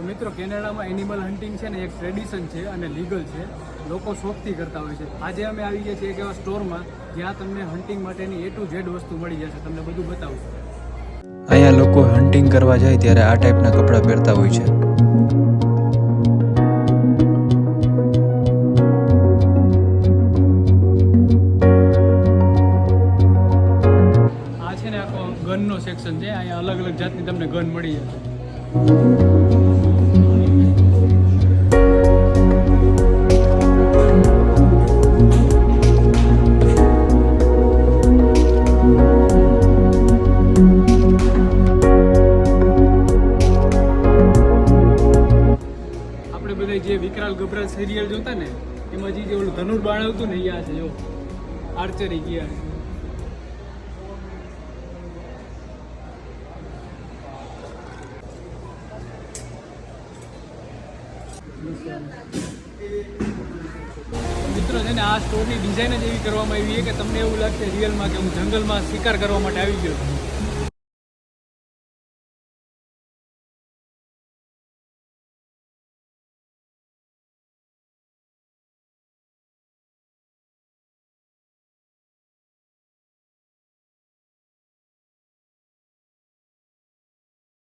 તો મિત્રો કેનેડામાં એનિમલ હન્ટિંગ છે ને એક ટ્રેડિશન છે અને લીગલ છે. લોકો શોખથી કરતા હોય છે. આજે અમે આવી ગયા છીએ એક એવા સ્ટોરમાં જ્યાં તમને હન્ટિંગ માટેની એ ટુ ઝેડ વસ્તુ મળી જશે. તમને બધું બતાવું. અહીંયા લોકો હન્ટિંગ કરવા જાય ત્યારે આ ટાઈપના કપડાં પહેરતા હોય છે. આ છે ને આખો ગનનો સેક્શન છે. અહીંયા અલગ અલગ જાતની તમને ગન મળી જશે. બધા જે વિકરાલ ગભરા સિરિયલ જોતા ને, એમાં જે ઓલું ધનુર્બાણ આવતું ને એ છે, જો. આર્ચરી ગયા મિત્રો, છે ને, આ સ્ટોરની ડિઝાઇન જ એવી કરવામાં આવી છે કે તમને એવું લાગશે રિયલમાં કે હું જંગલમાં શિકાર કરવા માટે આવી ગયો છું.